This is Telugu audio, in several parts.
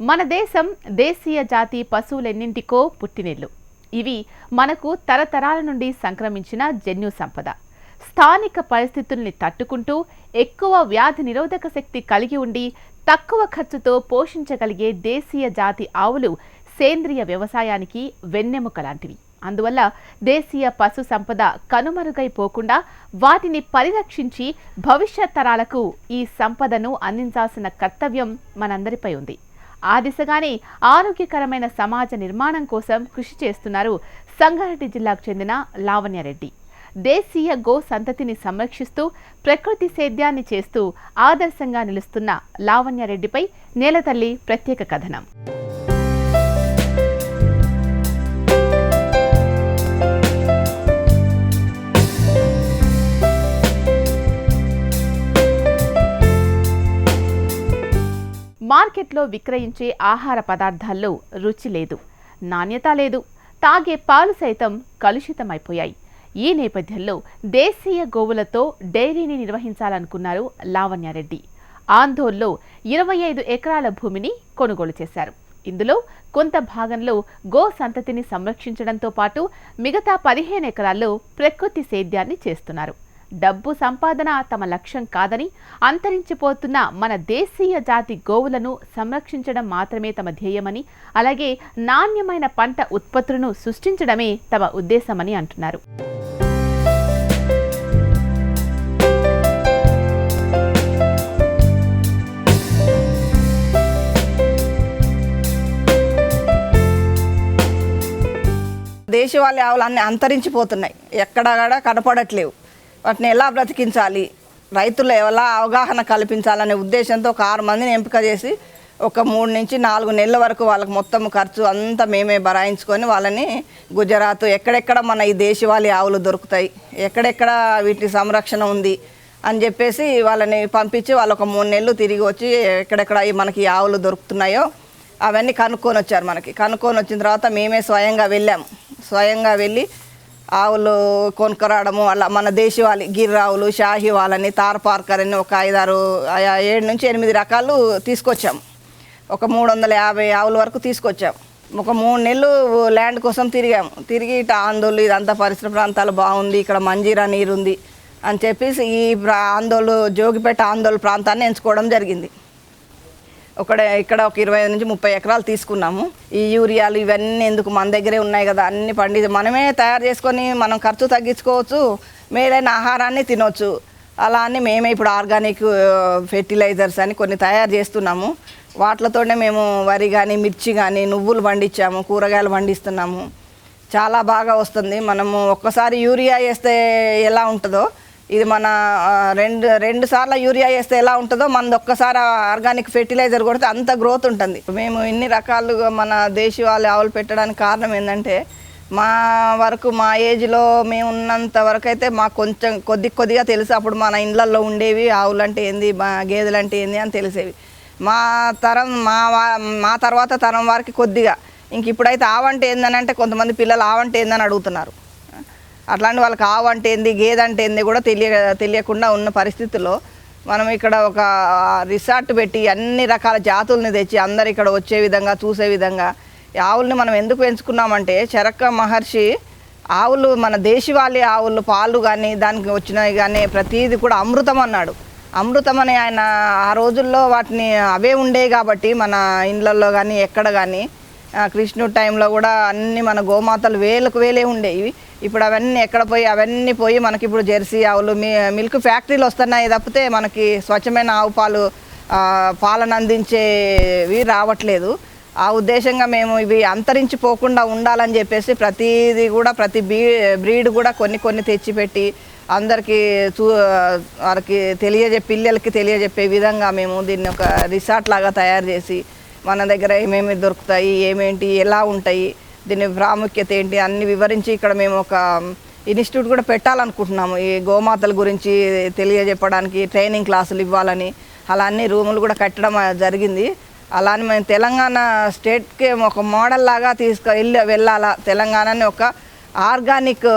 మన దేశం దేశీయ జాతి పశువులెన్నింటికో పుట్టినిల్లు. ఇవి మనకు తరతరాల నుండి సంక్రమించిన జన్యు సంపద. స్థానిక పరిస్థితుల్ని తట్టుకుంటూ ఎక్కువ వ్యాధి నిరోధక శక్తి కలిగి ఉండి తక్కువ ఖర్చుతో పోషించగలిగే దేశీయ జాతి ఆవులు సేంద్రియ వ్యవసాయానికి వెన్నెముక లాంటివి. అందువల్ల దేశీయ పశు సంపద కనుమరుగైపోకుండా వాటిని పరిరక్షించి భవిష్యత్ తరాలకు ఈ సంపదను అందించాల్సిన కర్తవ్యం మనందరిపై ఉంది. ఆ దిశగానే ఆరోగ్యకరమైన సమాజ నిర్మాణం కోసం కృషి చేస్తున్నారు సంగారెడ్డి జిల్లాకు చెందిన లావణ్యారెడ్డి. దేశీయ గో సంతతిని సంరక్షిస్తూ ప్రకృతి సేద్యాన్ని చేస్తూ ఆదర్శంగా నిలుస్తున్న లావణ్యారెడ్డిపై నేలతల్లి ప్రత్యేక కథనం. మార్కెట్లో విక్రయించే ఆహార పదార్థాల్లో రుచి లేదు నాణ్యత లేదు తాగే పాలు సైతం కలుషితమైపోయాయి. ఈ నేపథ్యంలో దేశీయ గోవులతో డైరీని నిర్వహించాలనుకున్నారు లావణ్యారెడ్డి. ఆందోల్లో ఇరవై ఐదు ఎకరాల భూమిని కొనుగోలు చేశారు. ఇందులో కొంత భాగంలో గో సంతతిని సంరక్షించడంతో పాటు మిగతా పదిహేను ఎకరాల్లో ప్రకృతి సేద్యాన్ని చేస్తున్నారు. డబ్బు సంపాదన తమ లక్ష్యం కాదని అంతరించిపోతున్న మన దేశీయ జాతి గోవులను సంరక్షించడం మాత్రమే తమ ధ్యేయమని అలాగే నాణ్యమైన పంట ఉత్పత్తులను సృష్టించడమే తమ ఉద్దేశమని అంటున్నారు. దేశవాళీ ఆవులు అన్నీ అంతరించిపోతున్నాయి. ఎక్కడ కూడా కనపడట్లేవు. వాటిని ఎలా బ్రతికించాలి? రైతులు ఎలా అవగాహన కల్పించాలనే ఉద్దేశంతో ఒక ఆరు మందిని ఎంపిక చేసి ఒక మూడు నుంచి నాలుగు నెలల వరకు వాళ్ళకి మొత్తం ఖర్చు అంతా మేమే భరాయించుకొని వాళ్ళని గుజరాత్ ఎక్కడెక్కడ మన ఈ దేశవాళీ ఆవులు దొరుకుతాయి ఎక్కడెక్కడ వీటి సంరక్షణ ఉంది అని చెప్పేసి వాళ్ళని పంపించి వాళ్ళు ఒక మూడు నెలలు తిరిగి వచ్చి ఎక్కడెక్కడ మనకి ఆవులు దొరుకుతున్నాయో అవన్నీ కనుక్కొని వచ్చారు మనకి. కనుక్కొని వచ్చిన తర్వాత మేమే స్వయంగా వెళ్ళాము. స్వయంగా వెళ్ళి ఆవులు కొనుక్కరావడము అలా మన దేశవాళి గిర్రావులు షాహి వాళ్ళని తార్ పార్కర్ అని ఒక ఐదారు ఆ ఏడు నుంచి ఎనిమిది రకాలు తీసుకొచ్చాం. ఒక మూడు వందల యాభై ఆవుల వరకు తీసుకొచ్చాం. ఒక మూడు నెలలు ల్యాండ్ కోసం తిరిగాము తిరిగి ఇటు ఆందోళన ఇదంతా పరిసర ప్రాంతాలు బాగుంది ఇక్కడ మంజీరా నీరు ఉంది అని చెప్పేసి ఈ ప్రా- ఆందోళన జోగిపేట ఆందోళన ప్రాంతాన్ని ఎంచుకోవడం జరిగింది. ఒకడ ఇక్కడ ఒక ఇరవై నుంచి ముప్పై ఎకరాలు తీసుకున్నాము. ఈ యూరియాలు ఇవన్నీ ఎందుకు మన దగ్గరే ఉన్నాయి కదా అన్ని పండి మనమే తయారు చేసుకొని మనం ఖర్చు తగ్గించుకోవచ్చు మేలైన ఆహారాన్ని తినొచ్చు. అలా అని మేమే ఇప్పుడు ఆర్గానిక్ ఫెర్టిలైజర్స్ అని కొన్ని తయారు చేస్తున్నాము. వాటితోనే మేము వరి కానీ మిర్చి కానీ నువ్వులు పండించాము కూరగాయలు పండిస్తున్నాము. చాలా బాగా వస్తుంది. మనము ఒక్కసారి యూరియా వేస్తే ఎలా ఉంటుందో ఇది మన రెండు రెండు సార్లు యూరియా వేస్తే ఎలా ఉంటుందో మనది ఒక్కసారి ఆర్గానిక్ ఫెర్టిలైజర్ కొడితే అంత గ్రోత్ ఉంటుంది. మేము ఇన్ని రకాలుగా మన దేశవాళీ ఆవులు పెట్టడానికి కారణం ఏంటంటే మా వరకు మా ఏజ్లో మేము ఉన్నంత వరకు అయితే మాకు కొంచెం కొద్ది కొద్దిగా తెలుసు. అప్పుడు మన ఇండ్లల్లో ఉండేవి ఆవులు అంటే ఏంది మా గేదెలు అంటే ఏంది అని తెలిసేవి. మా తరం మా మా తర్వాత తరం వారికి కొద్దిగా. ఇంక ఇప్పుడైతే ఆవంటే ఏందని అంటే కొంతమంది పిల్లలు ఆవంటే ఏందని అడుగుతున్నారు. అట్లాంటి వాళ్ళకి ఆవు అంటే ఏంది గేదె అంటే ఏంది కూడా తెలియ తెలియకుండా ఉన్న పరిస్థితుల్లో మనం ఇక్కడ ఒక రిసార్ట్ పెట్టి అన్ని రకాల జాతుల్ని తెచ్చి అందరు ఇక్కడ వచ్చే విధంగా చూసే విధంగా ఆవుల్ని మనం ఎందుకు ఎంచుకున్నామంటే చరక మహర్షి ఆవులు మన దేశవాళీ ఆవులు పాలు కానీ దానికి వచ్చినవి కానీ ప్రతీది కూడా అమృతం అన్నాడు. అమృతం అని ఆయన ఆ రోజుల్లో వాటిని అవే ఉండేవి కాబట్టి మన ఇండ్లల్లో కానీ ఎక్కడ కానీ కృష్ణుడు కృష్ణుడి టైంలో కూడా అన్ని మన గోమాతలు వేలకు వేలే ఉండేవి ఇప్పుడు అవన్నీ ఎక్కడ పోయి అవన్నీ పోయి మనకి ఇప్పుడు జెర్సీ ఆవులు మీ మిల్క్ ఫ్యాక్టరీలు వస్తున్నాయి తప్పితే మనకి స్వచ్ఛమైన ఆవు పాలు ఆ, పాలను అందించేవి రావట్లేదు. ఆ ఉద్దేశంగా మేము ఇవి అంతరించిపోకుండా ఉండాలని చెప్పేసి ప్రతిది కూడా ప్రతి బీ బ్రీడ్ కూడా కొన్ని కొన్ని తెచ్చిపెట్టి అందరికీ చూ వారికి తెలియజెప్పి పిల్లలకి తెలియజెప్పే విధంగా మేము దీన్ని ఒక రిసార్ట్ లాగా తయారు చేసి మన దగ్గర ఏమేమి దొరుకుతాయి ఏమేంటి ఎలా ఉంటాయి దీని ప్రాముఖ్యత ఏంటి అన్ని వివరించి ఇక్కడ మేము ఒక ఇన్స్టిట్యూట్ కూడా పెట్టాలనుకుంటున్నాము. ఈ గోమాతల గురించి తెలియజెప్పడానికి ట్రైనింగ్ క్లాసులు ఇవ్వాలని అలా అన్ని రూములు కూడా కట్టడం జరిగింది. అలానే మేము తెలంగాణ స్టేట్కి ఒక మోడల్ లాగా తీసుకు వెళ్ళి వెళ్ళాలా. తెలంగాణని ఒక ఆర్గానిక్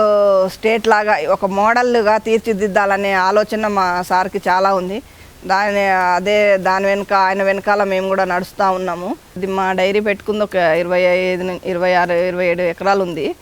స్టేట్ లాగా ఒక మోడల్గా తీర్చిదిద్దాలనే ఆలోచన మా సార్కి చాలా ఉంది. దాని అదే దాని వెనుక ఆయన వెనకాల మేము కూడా నడుస్తూ ఉన్నాము. ఇది మా డైరీ పెట్టుకుంది ఒక ఇరవై ఐదు ఇరవై ఆరు ఇరవై ఏడు ఎకరాలు ఉంది.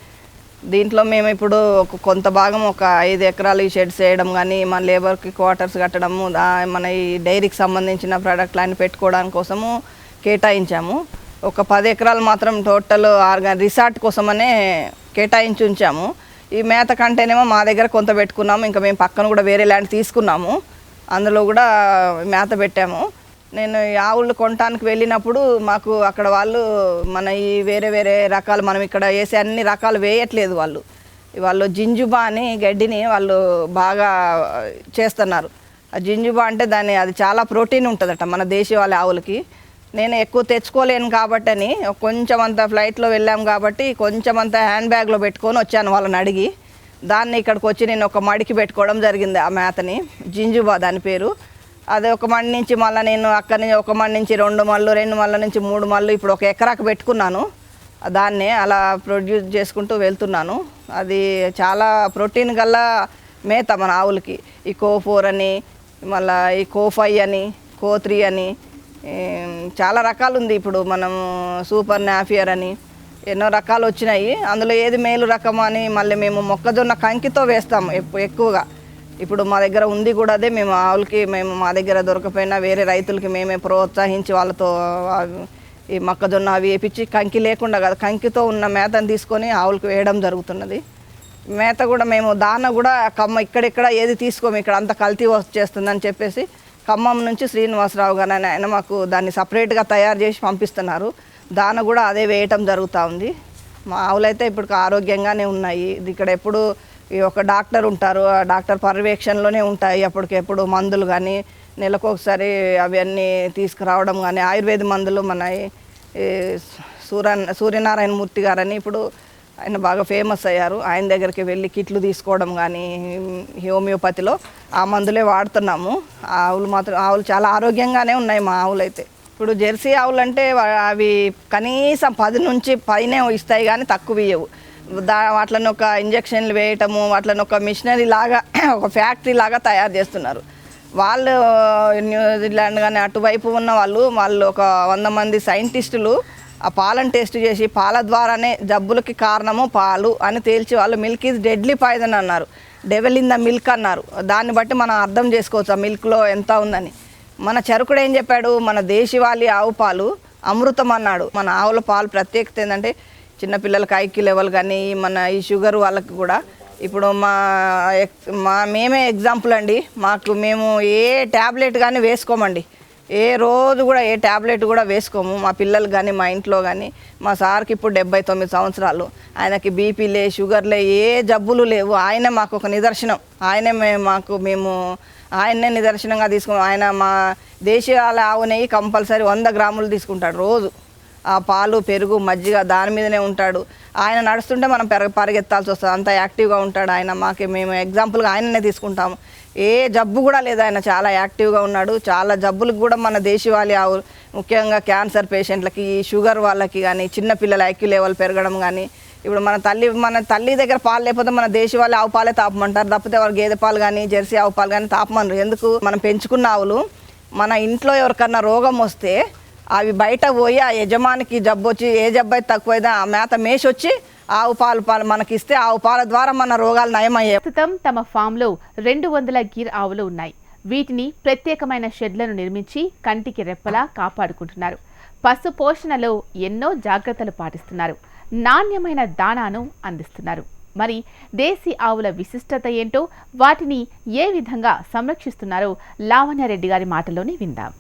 దీంట్లో మేము ఇప్పుడు ఒక కొంత భాగం ఒక ఐదు ఎకరాలు ఈ షెడ్స్ వేయడం కానీ మన లేబర్కి క్వార్టర్స్ కట్టడము దా- మన ఈ డైరీకి సంబంధించిన ప్రోడక్ట్ లైన్ పెట్టుకోవడానికి కోసము కేటాయించాము. ఒక పది ఎకరాలు మాత్రం టోటల్ ఆర్గా రిసార్ట్ కోసమనే కేటాయించి ఉంచాము. ఈ మేత కంటేనేమో మా దగ్గర కొంత పెట్టుకున్నాము. ఇంకా మేము పక్కన కూడా వేరే ల్యాండ్ తీసుకున్నాము. అందులో కూడా మేత పెట్టాము. నేను ఈ ఆవులు కొనటానికి వెళ్ళినప్పుడు మాకు అక్కడ వాళ్ళు మన ఈ వేరే వేరే రకాలు మనం ఇక్కడ వేసే అన్ని రకాలు వేయట్లేదు వాళ్ళు. వాళ్ళు జింజుబా అని గడ్డిని వాళ్ళు బాగా చేస్తున్నారు. ఆ జింజుబా అంటే దాన్ని అది చాలా ప్రోటీన్ ఉంటుందట మన దేశవాళీ ఆవులకి. నేను ఎక్కువ తెచ్చుకోలేను కాబట్టి అని కొంచెం అంత ఫ్లైట్లో వెళ్ళాం కాబట్టి కొంచెం అంత హ్యాండ్ బ్యాగ్లో పెట్టుకొని వచ్చాను వాళ్ళని అడిగి. దాన్ని ఇక్కడికి వచ్చి నేను ఒక మడికి పెట్టుకోవడం జరిగింది ఆ మేతని. జింజుబా దాని పేరు. అది ఒక మడి నుంచి మళ్ళీ నేను అక్కడి నుంచి ఒక మడి నుంచి రెండు మళ్ళు రెండు మళ్ళ నుంచి మూడు మళ్ళు ఇప్పుడు ఒక ఎకరాకు పెట్టుకున్నాను. దాన్నే అలా ప్రొడ్యూస్ చేసుకుంటూ వెళ్తున్నాను. అది చాలా ప్రోటీన్ గల్లా మేత మన ఆవులకి. ఈ కో ఫోర్ అని మళ్ళీ ఈ కో ఫైవ్ అని కో త్రీ అని చాలా రకాలు ఉంది ఇప్పుడు మనం సూపర్ నాఫియర్ అని ఎన్నో రకాలు వచ్చినాయి. అందులో ఏది మేలు రకం అని మళ్ళీ మేము మొక్కజొన్న కంకితో వేస్తాము ఎప్పు- ఎక్కువగా. ఇప్పుడు మా దగ్గర ఉంది కూడా అదే మేము ఆవులకి మేము మా దగ్గర దొరకపోయినా వేరే రైతులకి మేమే ప్రోత్సహించి వాళ్ళతో ఈ మొక్కజొన్న అవి వేపించి కంకి లేకుండా కాదు కంకితో ఉన్న మేతను తీసుకొని ఆవులకు వేయడం జరుగుతున్నది. మేత కూడా మేము దాన కూడా కమ్మ ఇక్కడెక్కడ ఏది తీసుకోము ఇక్కడ అంత కల్తీ వచ్చేస్తుందని చెప్పేసి ఖమ్మం నుంచి శ్రీనివాసరావు గారు ఆయన మాకు దాన్ని సపరేట్గా తయారు చేసి పంపిస్తున్నారు. దాన కూడా అదే వేయటం జరుగుతూ ఉంది. మా ఆవులైతే ఇప్పుడు ఆరోగ్యంగానే ఉన్నాయి. ఇది ఇక్కడ ఎప్పుడు ఈ ఒక డాక్టర్ ఉంటారు. ఆ డాక్టర్ పర్యవేక్షణలోనే ఉంటాయి. అప్పటికెప్పుడు మందులు కానీ నెలకు ఒకసారి అవన్నీ తీసుకురావడం కానీ ఆయుర్వేద మందులు మన సూర్య సూర్యనారాయణ మూర్తి గారని ఇప్పుడు ఆయన బాగా ఫేమస్ అయ్యారు. ఆయన దగ్గరికి వెళ్ళి కిట్లు తీసుకోవడం కానీ హోమియోపతిలో ఆ మందులే వాడుతున్నాము. ఆవులు మాత్రం ఆవులు చాలా ఆరోగ్యంగానే ఉన్నాయి మా ఆవులు అయితే ఇప్పుడు జెర్సీ ఆవులు అంటే అవి కనీసం పది నుంచి పైనే ఇస్తాయి కానీ తక్కువ ఇయ్యవు. దా వాటిని ఒక ఇంజక్షన్లు వేయటము వాటిని ఒక మిషనరీ లాగా ఒక ఫ్యాక్టరీ లాగా తయారు చేస్తున్నారు. వాళ్ళు న్యూజిలాండ్ కానీ అటువైపు ఉన్న వాళ్ళు వాళ్ళు ఒక వంద మంది సైంటిస్టులు ఆ పాలను టెస్ట్ చేసి పాల ద్వారానే జబ్బులకి కారణము పాలు అని తేల్చి వాళ్ళు మిల్క్ ఈజ్ డెడ్లీ పాయిజన్ అన్నారు. డెవెల్ ఇన్ ద మిల్క్ అన్నారు. దాన్ని బట్టి మనం అర్థం చేసుకోవచ్చు ఆ మిల్క్లో ఎంత ఉందని. మన చరుకుడు ఏం చెప్పాడు? మన దేశవాళీ ఆవు పాలు అమృతం అన్నాడు. మన ఆవుల పాలు ప్రత్యేకత ఏంటంటే చిన్నపిల్లలకి ఐక్యూ లెవెల్ కానీ మన ఈ షుగర్ వాళ్ళకి కూడా. ఇప్పుడు మా ఎక్- మా మేమే ఎగ్జాంపుల్ అండి. మాకు మేము ఏ ట్యాబ్లెట్ కానీ వేసుకోమండి. ఏ రోజు కూడా ఏ ట్యాబ్లెట్ కూడా వేసుకోము. మా పిల్లలు కానీ మా ఇంట్లో కానీ మా సార్కి ఇప్పుడు డెబ్బై తొమ్మిది సంవత్సరాలు. ఆయనకి బీపీలే షుగర్లే ఏ జబ్బులు లేవు. ఆయనే మాకు ఒక నిదర్శనం. ఆయనే మాకు మేము ఆయన్నే నిదర్శనంగా తీసుకుని ఆయన మా దేశీయాల ఆవు నెయ్యి కంపల్సరీ వంద గ్రాములు తీసుకుంటాడు రోజు. ఆ పాలు పెరుగు మజ్జిగ దాని మీదనే ఉంటాడు. ఆయన నడుస్తుంటే మనం పెరగ పరిగెత్తాల్సి వస్తుంది. అంత యాక్టివ్గా ఉంటాడు ఆయన. మాకు మేము ఎగ్జాంపుల్గా ఆయననే తీసుకుంటాము. ఏ జబ్బు కూడా లేదు ఆయన. చాలా యాక్టివ్గా ఉన్నాడు. చాలా జబ్బులకు కూడా మన దేశీవాళి ఆవు ముఖ్యంగా క్యాన్సర్ పేషెంట్లకి షుగర్ వాళ్ళకి కానీ చిన్నపిల్లల ఐక్యూ లెవెల్ పెరగడం కానీ ఇప్పుడు మన తల్లి మన తల్లి దగ్గర పాలు లేకపోతే మన దేశవాళీ ఆవు పాలే తాపమంటారు. తప్పితే వాళ్ళు గేదె పాలు కానీ జెర్సీ ఆవు పాలు కానీ తాపమనరు ఎందుకు? మనం పెంచుకున్న ఆవులు మన ఇంట్లో ఎవరికన్నా రోగం వస్తే అవి బయట పోయి ఆ యజమానికి జబ్బు వచ్చి ఏ జబ్బు అయితే తక్కువైతే ఆ మేత మేసి వచ్చి ఆవు పాలు పాలు మనకి ఇస్తే ఆవు పాల ద్వారా మన రోగాలు నయమయ్యాయి ప్రస్తుతం తమ ఫామ్లో రెండు వందల గిర్ ఆవులు ఉన్నాయి. వీటిని ప్రత్యేకమైన షెడ్లను నిర్మించి కంటికి రెప్పలా కాపాడుకుంటున్నారు. పశు పోషణలో ఎన్నో జాగ్రత్తలు పాటిస్తున్నారు. నాణ్యమైన దానాను అందిస్తున్నారు. మరి దేశీ ఆవుల విశిష్టత ఏంటో వాటిని ఏ విధంగా సంరక్షిస్తున్నారో లావణ్యారెడ్డి గారి మాటలోనే విందాం.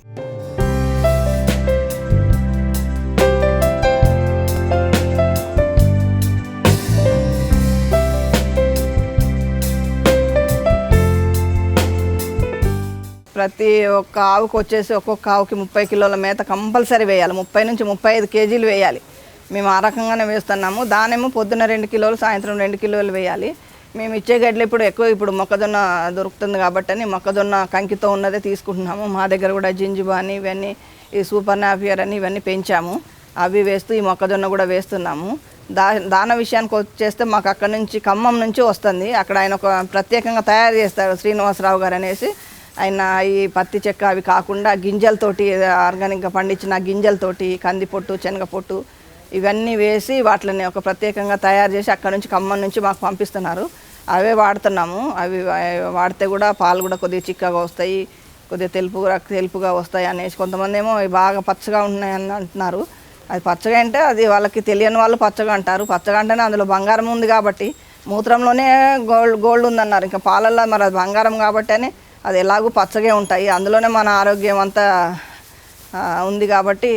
ప్రతి ఒక్క ఆవుకు వచ్చేసి ఒక్కొక్క ఆవుకి ముప్పై కిలోల మేత కంపల్సరీ వేయాలి. ముప్పై నుంచి ముప్పై ఐదు కేజీలు వేయాలి. మేము ఆ రకంగానే వేస్తున్నాము. దానేమో పొద్దున్న రెండు కిలోలు సాయంత్రం రెండు కిలోలు వేయాలి. మేము ఇచ్చే గడ్లు ఇప్పుడు ఎక్కువ ఇప్పుడు మొక్కజొన్న దొరుకుతుంది కాబట్టి అని మొక్కజొన్న కంకితో ఉన్నదే తీసుకుంటున్నాము. మా దగ్గర కూడా జింజుబా అని ఇవన్నీ ఈ సూపర్ నాఫియర్ అని ఇవన్నీ పెంచాము. అవి వేస్తూ ఈ మొక్కజొన్న కూడా వేస్తున్నాము. దా దాన విషయానికి వచ్చేస్తే మాకు అక్కడ నుంచి ఖమ్మం నుంచి వస్తుంది. అక్కడ ఆయన ఒక ప్రత్యేకంగా తయారు చేస్తారు శ్రీనివాసరావు గారు అనేసి. ఆయన ఈ పత్తి చెక్క అవి కాకుండా గింజలతోటి ఆర్గానిక్గా పండించిన గింజలతోటి కంది పొట్టు శనగ పొట్టు ఇవన్నీ వేసి వాటిని ఒక ప్రత్యేకంగా తయారు చేసి అక్కడ నుంచి ఖమ్మం నుంచి మాకు పంపిస్తున్నారు. అవే వాడుతున్నాము. అవి వాడితే కూడా పాలు కూడా కొద్దిగా చిక్కగా వస్తాయి కొద్దిగా తెలుపు తెలుపుగా వస్తాయి అనేసి కొంతమంది ఏమో బాగా పచ్చగా ఉన్నాయని అంటున్నారు. అది పచ్చగా అంటే అది వాళ్ళకి తెలియని వాళ్ళు పచ్చగా అంటారు. పచ్చగా అంటేనే అందులో బంగారం ఉంది కాబట్టి మూత్రంలోనే గోల్డ్ గోల్డ్ ఉందన్నారు. ఇంకా పాలల్లో మరి అది బంగారం కాబట్టి అని అది ఎలాగూ పచ్చగే ఉంటాయి. అందులోనే మన ఆరోగ్యం అంతా ఉంది కాబట్టి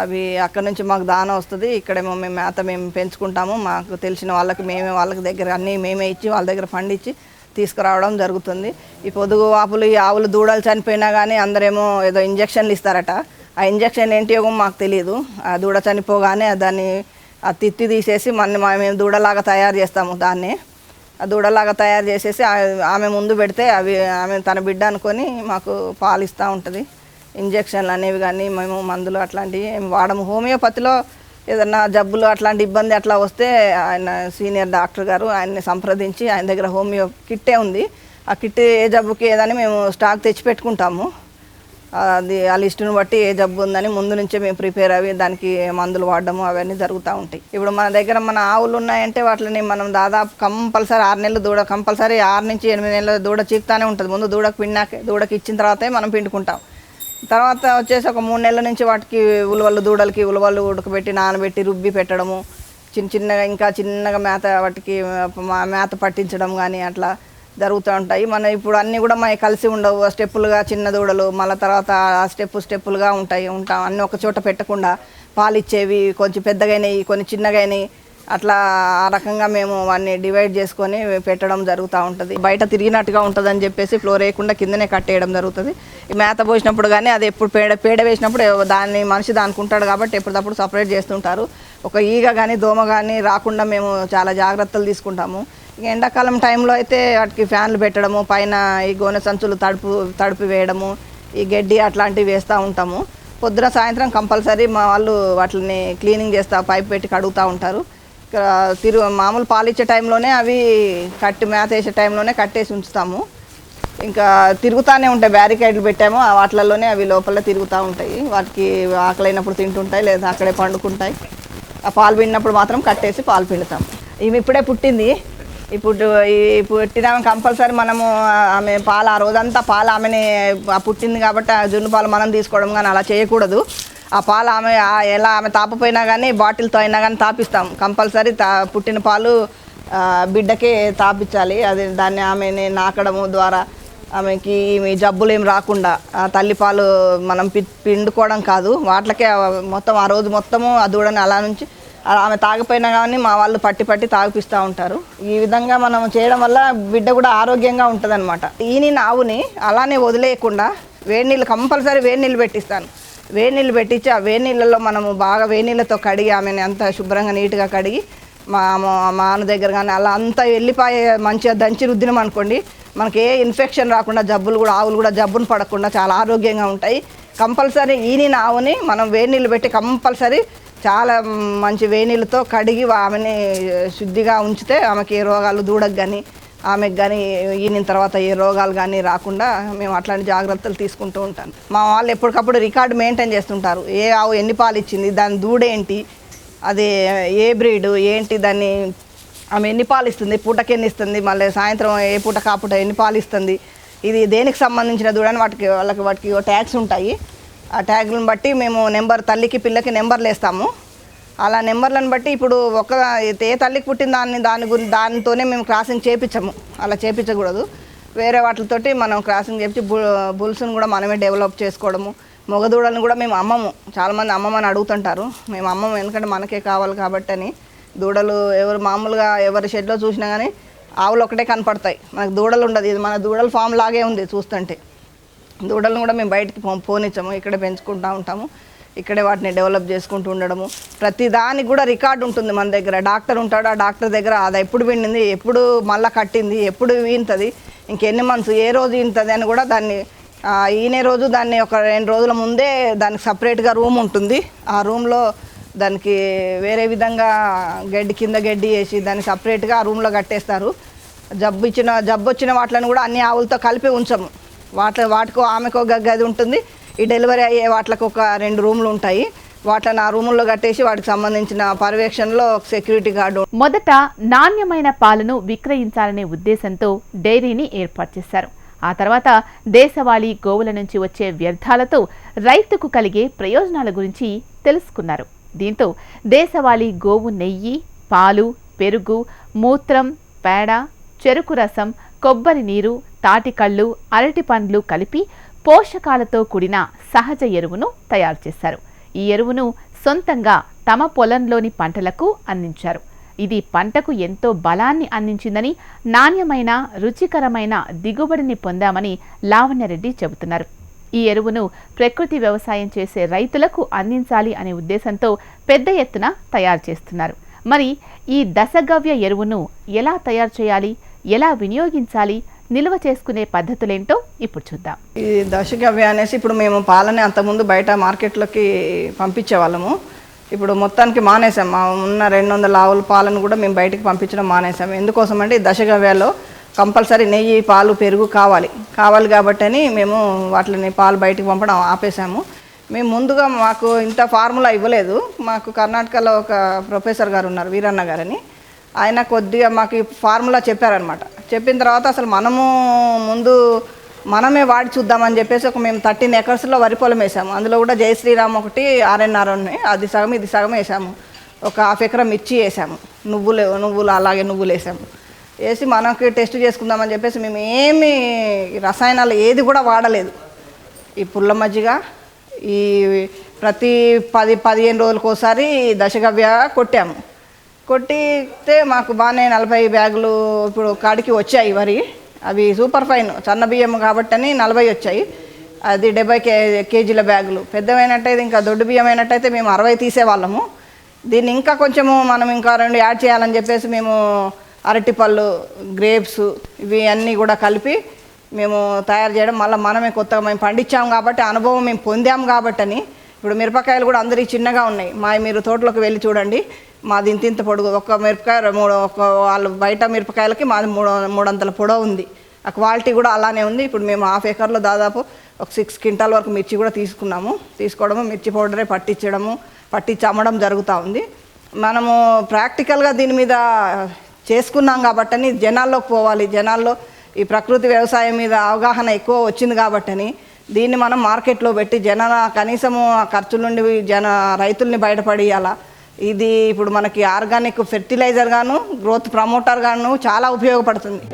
అవి అక్కడ నుంచి మాకు దాన వస్తుంది. ఇక్కడేమో మేము మేత మేము పెంచుకుంటాము. మాకు తెలిసిన వాళ్ళకి మేమే వాళ్ళకి దగ్గర అన్నీ మేమే ఇచ్చి వాళ్ళ దగ్గర పండించి తీసుకురావడం జరుగుతుంది. ఈ పొదుగు వాపులు ఈ ఆవులు దూడలు చనిపోయినా కానీ అందరేమో ఏదో ఇంజక్షన్లు ఇస్తారట. ఆ ఇంజక్షన్ ఏంటి మాకు తెలియదు ఆ దూడ చనిపోగానే దాన్ని ఆ తిత్తి తీసేసి మన మేము దూడలాగా తయారు చేస్తాము దాన్ని. ఆ దూడలాగా తయారు చేసేసి ఆమె ముందు పెడితే అవి ఆమె తన బిడ్డ అనుకొని మాకు పాలు ఇస్తూ ఉంటుంది. ఇంజక్షన్లు అనేవి కానీ మేము మందులు అట్లాంటివి ఏమి వాడము. హోమియోపతిలో ఏదన్నా జబ్బులు అట్లాంటి ఇబ్బంది అట్లా వస్తే ఆయన సీనియర్ డాక్టర్ గారు ఆయన్ని సంప్రదించి ఆయన దగ్గర హోమియో కిట్టే ఉంది. ఆ కిట్ ఏ జబ్బుకి ఏదని మేము స్టాక్ తెచ్చి పెట్టుకుంటాము. అది ఆ లిస్టును బట్టి ఏ జబ్బు ఉందని ముందు నుంచే మేము ప్రిపేర్ అవి దానికి మందులు వాడడము అవన్నీ జరుగుతూ ఉంటాయి. ఇప్పుడు మన దగ్గర మన ఆవులు ఉన్నాయంటే వాటిని మనం దాదాపు కంపల్సరీ ఆరు నెలలు దూడ కంపల్సరీ ఆరు నుంచి ఎనిమిది నెలలు దూడ చీకుతానే ఉంటుంది. ముందు దూడకు పిండాక దూడకి ఇచ్చిన తర్వాతే మనం పిండుకుంటాం. తర్వాత వచ్చేసి ఒక మూడు నెలల నుంచి వాటికి ఉలవలు దూడలకి ఉలవలు ఉడకబెట్టి నానబెట్టి రుబ్బి పెట్టడము చిన్న చిన్నగా ఇంకా చిన్నగా మేత వాటికి మేత పట్టించడం కానీ అట్లా జరుగుతూ ఉంటాయి. మన ఇప్పుడు అన్నీ కూడా మనకి కలిసి ఉండవు. స్టెప్పులుగా చిన్న దూడలు మళ్ళీ తర్వాత ఆ స్టెప్పు స్టెప్పులుగా ఉంటాయి. ఉంటాం అన్నీ ఒక చోట పెట్టకుండా పాలు ఇచ్చేవి కొంచెం పెద్దగైనవి కొన్ని చిన్నగైనవి అట్లా ఆ రకంగా మేము వాడిని డివైడ్ చేసుకొని పెట్టడం జరుగుతూ ఉంటుంది. బయట తిరిగినట్టుగా ఉంటుందని చెప్పేసి ఫ్లోర్ వేయకుండా కిందనే కట్టేయడం జరుగుతుంది. మేత పోసినప్పుడు కానీ అది ఎప్పుడు పేడ పేడ వేసినప్పుడు దాన్ని మనిషి దానికి ఉంటాడు కాబట్టి ఎప్పటికప్పుడు సపరేట్ చేస్తుంటారు. ఒక ఈగ కానీ దోమ కానీ రాకుండా మేము చాలా జాగ్రత్తలు తీసుకుంటాము. ఇక ఎండాకాలం టైంలో అయితే వాటికి ఫ్యాన్లు పెట్టడము పైన ఈ గోనె సంచులు తడుపు తడిపి వేయడము ఈ గడ్డి అట్లాంటివి వేస్తూ ఉంటాము. పొద్దున సాయంత్రం కంపల్సరీ మా వాళ్ళు వాటిని క్లీనింగ్ చేస్తా పైప్ పెట్టి కడుగుతూ ఉంటారు. తిరు మామూలు పాలిచ్చే టైంలోనే అవి కట్టి మేత వేసే టైంలోనే కట్టేసి ఉంచుతాము. ఇంకా తిరుగుతూనే ఉంటాయి బ్యారికేడ్లు పెట్టాము. ఆ వాటిలలోనే అవి లోపల తిరుగుతూ ఉంటాయి. వాటికి ఆకలైనప్పుడు తింటుంటాయి లేదా అక్కడే పండుకుంటాయి. ఆ పాలు పిండినప్పుడు మాత్రం కట్టేసి పాలు పిండుతాం ఇవి ఇప్పుడే పుట్టింది. ఇప్పుడు ఈ పుట్టిన కంపల్సరీ మనము ఆమె పాలు ఆ రోజంతా పాలు ఆమెని పుట్టింది కాబట్టి ఆ జున్ను పాలు మనం తీసుకోవడం కానీ అలా చేయకూడదు. ఆ పాలు ఆమె ఎలా ఆమె తాపపోయినా కానీ బాటిల్తో అయినా కానీ తాపిస్తాం. కంపల్సరీ తా పుట్టిన పాలు బిడ్డకే తాపించాలి అది దాన్ని ఆమెని నాకడము ద్వారా ఆమెకి మీ జబ్బులు ఏం రాకుండా ఆ తల్లిపాలు మనం పి పిండుకోవడం కాదు. వాటికే మొత్తం ఆ రోజు మొత్తము ఆ దూడని అలా నుంచి ఆమె తాగిపోయినా కానీ మా వాళ్ళు పట్టి పట్టి తాగిపిస్తూ ఉంటారు. ఈ విధంగా మనం చేయడం వల్ల బిడ్డ కూడా ఆరోగ్యంగా ఉంటుంది అనమాట ఈని ఆవుని అలానే వదిలేయకుండా వేడి నీళ్ళు కంపల్సరీ వేడి నీళ్ళు పెట్టిస్తాను. వేడి నీళ్ళు పెట్టించి ఆ వేడి నీళ్ళలో మనము బాగా వేడి నీళ్ళతో కడిగి ఆమెని అంత శుభ్రంగా నీట్గా కడిగి మా మాన దగ్గర కానీ అలా అంతా వెళ్ళిపోయే మంచిగా దంచి రుద్దినాం అనుకోండి మనకి ఏ ఇన్ఫెక్షన్ రాకుండా జబ్బులు కూడా ఆవులు కూడా జబ్బును పడకుండా చాలా ఆరోగ్యంగా ఉంటాయి. కంపల్సరీ ఈనిన ఆవుని మనం వేడి నీళ్ళు పెట్టి కంపల్సరీ చాలా మంచి వేడి నీళ్ళతో కడిగి ఆమెని శుద్ధిగా ఉంచితే ఆమెకి ఏ రోగాలు దూడకు కానీ ఆమెకు కానీ ఈయన తర్వాత ఏ రోగాలు కానీ రాకుండా మేము అట్లాంటి జాగ్రత్తలు తీసుకుంటూ ఉంటాను మా వాళ్ళు ఎప్పటికప్పుడు రికార్డు మెయింటైన్ చేస్తుంటారు. ఏ ఆవు ఎన్ని పాలు ఇచ్చింది దాని దూడేంటి అది ఏ బ్రీడ్ ఏంటి దాన్ని ఆమె ఎన్ని పాలు ఇస్తుంది పూటకి ఎన్ని ఇస్తుంది మళ్ళీ సాయంత్రం ఏ పూట కాపుట ఎన్ని పాలు ఇస్తుంది ఇది దేనికి సంబంధించిన దూడని వాటికి వాళ్ళకి వాటికి ట్యాగ్స్ ఉంటాయి. ఆ ట్యాగ్లను బట్టి మేము నెంబర్ తల్లికి పిల్లకి నెంబర్లు వేస్తాము. అలా నెంబర్లను బట్టి ఇప్పుడు ఒక ఏ తల్లికి పుట్టిన దాన్ని దాని గురి దానితోనే మేము క్రాసింగ్ చేపించము అలా చేపించకూడదు వేరే వాటితోటి మనం క్రాసింగ్ చేపించి బు బుల్స్ని కూడా మనమే డెవలప్ చేసుకోవడము. మొగదూడలను కూడా మేము అమ్మము. చాలామంది అమ్మమని అడుగుతుంటారు. మేము అమ్మము ఎందుకంటే మనకే కావాలి కాబట్టి అని దూడలు ఎవరు మామూలుగా ఎవరి షెడ్లో చూసినా కానీ ఆవులు ఒకటే కనపడతాయి. మనకు దూడలు ఉండదు. ఇది మన దూడల ఫామ్ లాగే ఉంది చూస్తుంటే. దూడలను కూడా మేము బయటికి పోనిచ్చాము. ఇక్కడే పెంచుకుంటూ ఉంటాము. ఇక్కడే వాటిని డెవలప్ చేసుకుంటూ ఉండడము. ప్రతి దానికి కూడా రికార్డు ఉంటుంది మన దగ్గర. డాక్టర్ ఉంటాడు ఆ డాక్టర్ దగ్గర అది ఎప్పుడు విండింది ఎప్పుడు మళ్ళీ కట్టింది ఎప్పుడు ఈనుతుంది ఇంకెన్ని మంత్స్ ఏ రోజు ఈనుతుంది అని కూడా దాన్ని ఈనే రోజు దాన్ని ఒక రెండు రోజుల ముందే దానికి సపరేట్గా రూమ్ ఉంటుంది. ఆ రూమ్లో దానికి వేరే విధంగా గడ్డి కింద గడ్డి వేసి దాన్ని సపరేట్గా ఆ రూమ్లో కట్టేస్తారు. జబ్బు ఇచ్చిన జబ్బు వచ్చిన వాటిని కూడా అన్ని ఆవులతో కలిపి ఉంచము. వాటి వాటికో ఆమెకో గది ఉంటుంది. ఈ డెలివరీ అయ్యే వాటికి ఒక రెండు రూమ్లు ఉంటాయి. వాటిని ఆ రూముల్లో కట్టేసి వాటికి సంబంధించిన పర్యవేక్షణలో సెక్యూరిటీ గార్డు మొదట నాణ్యమైన పాలను విక్రయించాలనే ఉద్దేశంతో డైరీని ఏర్పాటు చేశారు. ఆ తర్వాత దేశవాళీ గోవుల నుంచి వచ్చే వ్యర్థాలతో రైతుకు కలిగే ప్రయోజనాల గురించి తెలుసుకున్నారు. దీంతో దేశవాళీ గోవు నెయ్యి పాలు పెరుగు మూత్రం పేడ చెరుకు రసం కొబ్బరి నీరు తాటికళ్ళు అరటి పండ్లు కలిపి పోషకాలతో కూడిన సహజ ఎరువును తయారు చేశారు. ఈ ఎరువును సొంతంగా తమ పొలంలోని పంటలకు అందించారు. ఇది పంటకు ఎంతో బలాన్ని అందించిందని నాణ్యమైన రుచికరమైన దిగుబడిని పొందామని లావణ్యరెడ్డి చెబుతున్నారు. ఈ ఎరువును ప్రకృతి వ్యవసాయం చేసే రైతులకు అందించాలి అనే ఉద్దేశంతో పెద్ద ఎత్తున తయారు చేస్తున్నారు. మరి ఈ దశగవ్య ఎరువును ఎలా తయారు చేయాలి? ఎలా వినియోగించాలి? నిల్వ చేసుకునే పద్ధతులేంటో ఇప్పుడు చూద్దాం. ఈ దశగవ్య అనేసి ఇప్పుడు మేము పాలని అంతకుముందు బయట మార్కెట్లోకి పంపించే వాళ్ళము ఇప్పుడు మొత్తానికి మానేసాం. మా ఉన్న రెండు వందల ఆవుల పాలను కూడా మేము బయటకు పంపించడం మానేసాం. ఎందుకోసం అంటే ఈ దశగవ్యలో కంపల్సరీ నెయ్యి పాలు పెరుగు కావాలి. కావాలి కాబట్టి అని మేము వాటిని పాలు బయటకు పంపడం ఆపేసాము. మేము ముందుగా మాకు ఇంత ఫార్ములా ఇవ్వలేదు. మాకు కర్ణాటకలో ఒక ప్రొఫెసర్ గారు ఉన్నారు వీరన్న గారని. ఆయన కొద్దిగా మాకు ఫార్ములా చెప్పారనమాట చెప్పిన తర్వాత అసలు మనము ముందు మనమే వాడి చూద్దామని చెప్పేసి ఒక మేము థర్టీన్ ఎకర్స్లో వరి పొలం వేసాము. అందులో కూడా జై శ్రీరామ్ ఒకటి ఆర్ఎన్ఆర్ ఉన్నాయి. అది సగం ఇది సగం వేసాము. ఒక హాఫ్ ఎకరం మిర్చి వేసాము. నువ్వులు నువ్వులు అలాగే నువ్వులు వేసాము. వేసి మనకి టెస్ట్ చేసుకుందామని చెప్పేసి మేము ఏమి రసాయనాలు ఏది కూడా వాడలేదు. ఈ పుల్ల మజ్జిగ ఈ ప్రతి పది పదిహేను రోజులకోసారి దశగవ్య కొట్టాము. కొట్టితే మాకు బాగానే నలభై బ్యాగులు ఇప్పుడు కాడికి వచ్చాయి వరి. అవి సూపర్ ఫైన్ సన్న బియ్యం కాబట్టి అని నలభై వచ్చాయి. అది డెబ్బై కే కేజీల బ్యాగులు. పెద్దమైనట్టయితే ఇంకా దొడ్డు బియ్యం అయినట్టయితే మేము అరవై తీసేవాళ్ళము. దీన్ని ఇంకా కొంచెము మనం ఇంకా రెండు యాడ్ చేయాలని చెప్పేసి మేము అరటిపళ్ళు గ్రేప్స్ ఇవి అన్నీ కూడా కలిపి మేము తయారు చేయడం మళ్ళీ మనమే కొత్తగా మేము పండించాము కాబట్టి అనుభవం మేము పొందాం కాబట్టి అని ఇప్పుడు మిరపకాయలు కూడా అందరికీ చిన్నగా ఉన్నాయి. మా మీరు తోటలోకి వెళ్ళి చూడండి. మాది ఇంత ఇంత పొడుగు. ఒక మిరపకాయ మూడు ఒక వాళ్ళు బయట మిరపకాయలకి మాది మూడు మూడంతల పొడవు ఉంది. ఆ క్వాలిటీ కూడా అలానే ఉంది. ఇప్పుడు మేము హాఫ్ ఏకర్లో దాదాపు ఒక సిక్స్ క్వింటాల్ వరకు మిర్చి కూడా తీసుకున్నాము. తీసుకోవడము మిర్చి పౌడరే పట్టించడము పట్టించి అమ్మడం జరుగుతూ ఉంది. మనము ప్రాక్టికల్గా దీని మీద చేసుకున్నాం కాబట్టని జనాల్లోకి పోవాలి. జనాల్లో ఈ ప్రకృతి వ్యవసాయం మీద అవగాహన ఎక్కువ వచ్చింది కాబట్టని దీన్ని మనం మార్కెట్లో పెట్టి జన కనీసము ఆ ఖర్చుల నుండి జన రైతుల్ని బయటపడేయాలా? ఇది ఇప్పుడు మనకి ఆర్గానిక్ ఫెర్టిలైజర్ గాను గ్రోత్ ప్రమోటర్ గాను చాలా ఉపయోగపడుతుంది.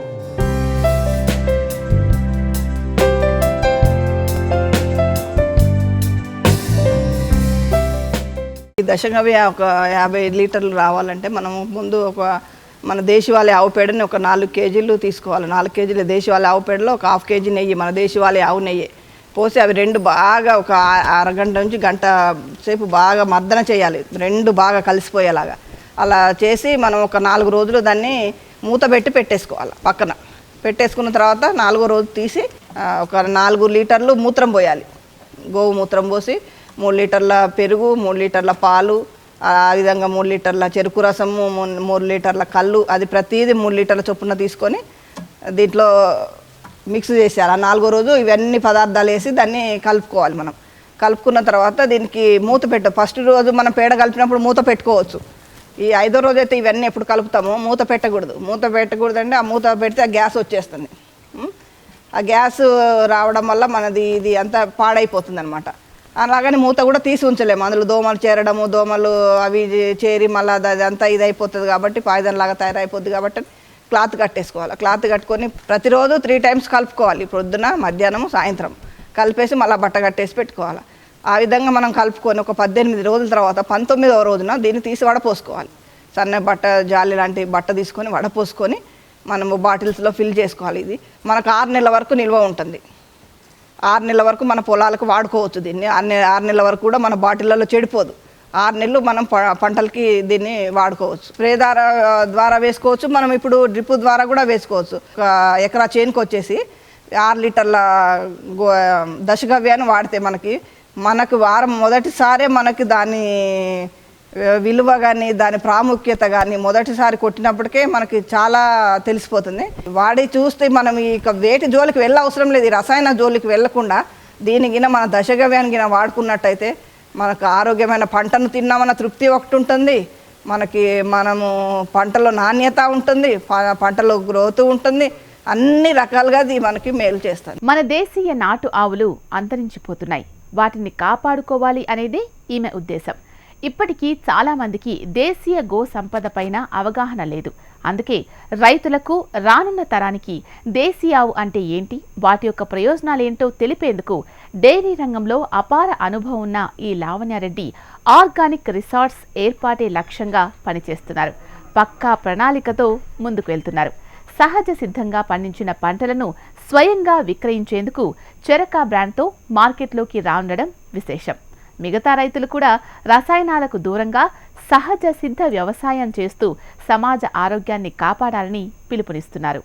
ఈ దశగవ్య ఒక యాభై లీటర్లు రావాలంటే మనం ముందు ఒక మన దేశవాళీ ఆవు పేడని ఒక నాలుగు కేజీలు తీసుకోవాలి. నాలుగు కేజీల దేశవాళీ ఆవు పేడలో ఒక హాఫ్ కేజీ నెయ్యి మన దేశవాళీ ఆవు నెయ్యి. పోసి అవి రెండు బాగా ఒక అరగంట నుంచి గంట సేపు బాగా మర్దన చేయాలి. రెండు బాగా కలిసిపోయేలాగా. అలా చేసి మనం ఒక నాలుగు రోజులు దాన్ని మూత పెట్టి పెట్టేసుకోవాలి పక్కన. పెట్టేసుకున్న తర్వాత నాలుగో రోజు తీసి ఒక నాలుగు లీటర్లు మూత్రం పోయాలి. గోవు మూత్రం పోసి మూడు లీటర్ల పెరుగు మూడు లీటర్ల పాలు ఆ విధంగా మూడు లీటర్ల చెరుకు రసము మూడు లీటర్ల కళ్ళు అది ప్రతిదీ మూడు లీటర్ల చొప్పున తీసుకొని దీంట్లో మిక్స్ చేసేయాలి. ఆ నాలుగో రోజు ఇవన్నీ పదార్థాలు వేసి దాన్ని కలుపుకోవాలి మనం. కలుపుకున్న తర్వాత దీనికి మూత పెట్ట. ఫస్ట్ రోజు మనం పేడ కలిపినప్పుడు మూత పెట్టుకోవచ్చు. ఈ ఐదో రోజు అయితే ఇవన్నీ ఎప్పుడు కలుపుతామో మూత పెట్టకూడదు. మూత పెట్టకూడదు అంటే ఆ మూత పెడితే ఆ గ్యాస్ వచ్చేస్తుంది. ఆ గ్యాస్ రావడం వల్ల మనది ఇది అంతా పాడైపోతుంది అనమాట అలాగని మూత కూడా తీసి ఉంచలేము. అందులో దోమలు చేరడము దోమలు అవి చేరి మళ్ళీ అది అంతా ఇది అయిపోతుంది కాబట్టి పాయిదన్ లాగా తయారైపోద్ది కాబట్టి క్లాత్ కట్టేసుకోవాలి. క్లాత్ కట్టుకొని ప్రతిరోజు త్రీ టైమ్స్ కలుపుకోవాలి. ప్రొద్దున మధ్యాహ్నం సాయంత్రం. కలిపేసి మళ్ళీ బట్ట కట్టేసి పెట్టుకోవాలి. ఆ విధంగా మనం కలుపుకొని ఒక పద్దెనిమిది రోజుల తర్వాత పంతొమ్మిదవ రోజున దీన్ని తీసి వడపోసుకోవాలి సన్న బట్ట జాలి లాంటి బట్ట తీసుకొని వడపోసుకొని మనము బాటిల్స్లో ఫిల్ చేసుకోవాలి ఇది. మనకు ఆరు నెలల వరకు నిల్వ ఉంటుంది. ఆరు నెలల వరకు మన పొలాలకు వాడుకోవచ్చు దీన్ని. ఆరు ఆరు నెలల వరకు కూడా మన బాటిళ్ళలో చెడిపోదు. ఆరు నెలలు మనం ప- పంటలకి దీన్ని వాడుకోవచ్చు. స్ప్రే ద్వారా ద్వారా వేసుకోవచ్చు. మనం ఇప్పుడు డ్రిప్ ద్వారా కూడా వేసుకోవచ్చు. ఒక ఎకరా చేనుకు వచ్చేసి ఆరు లీటర్ల గో దశగవ్యాన్ని వాడితే మనకి మనకు వారం మొదటిసారే మనకి దాని విలువ కానీ దాని ప్రాముఖ్యత కానీ మొదటిసారి కొట్టినప్పటికే మనకి చాలా తెలిసిపోతుంది. వాడి చూస్తే మనం ఇక వేటి జోలికి వెళ్ళ అవసరం లేదు. ఈ రసాయన జోలికి వెళ్ళకుండా దీనికిన మన దశగవ్యానికి వాడుకున్నట్టయితే మనకు ఆరోగ్యమైన పంటను తిన్నామన్న తృప్తి ఒకటి ఉంటుంది. మనకి మనము పంటలో నాణ్యత ఉంటుంది. పంటలో గ్రోత్ ఉంటుంది. అన్ని రకాలుగా అది మనకి మేలు చేస్తుంది. మన దేశీయ నాటు ఆవులు అంతరించిపోతున్నాయి. వాటిని కాపాడుకోవాలి అనేది ఈమె ఉద్దేశం. ఇప్పటికీ చాలామందికి దేశీయ గో సంపద పైన అవగాహన లేదు. అందుకే రైతులకు రానున్న తరానికి దేశీ ఆవు అంటే ఏంటి? వాటి యొక్క ప్రయోజనాలేంటో తెలిపేందుకు డైరీ రంగంలో అపార అనుభవం ఉన్న ఈ లావణ్యారెడ్డి ఆర్గానిక్ రిసార్ట్స్ ఏర్పాటే లక్ష్యంగా పనిచేస్తున్నారు. పక్కా ప్రణాళికతో ముందుకు వెళ్తున్నారు. సహజ సిద్ధంగా పండించిన పంటలను స్వయంగా విక్రయించేందుకు చెరకా బ్రాండ్తో మార్కెట్లోకి రానుండడం విశేషం. మిగతా రైతులు కూడా రసాయనాలకు దూరంగా సహజ సిద్ధ వ్యవసాయం చేస్తూ సమాజ ఆరోగ్యాన్ని కాపాడాలని పిలుపునిస్తున్నారు.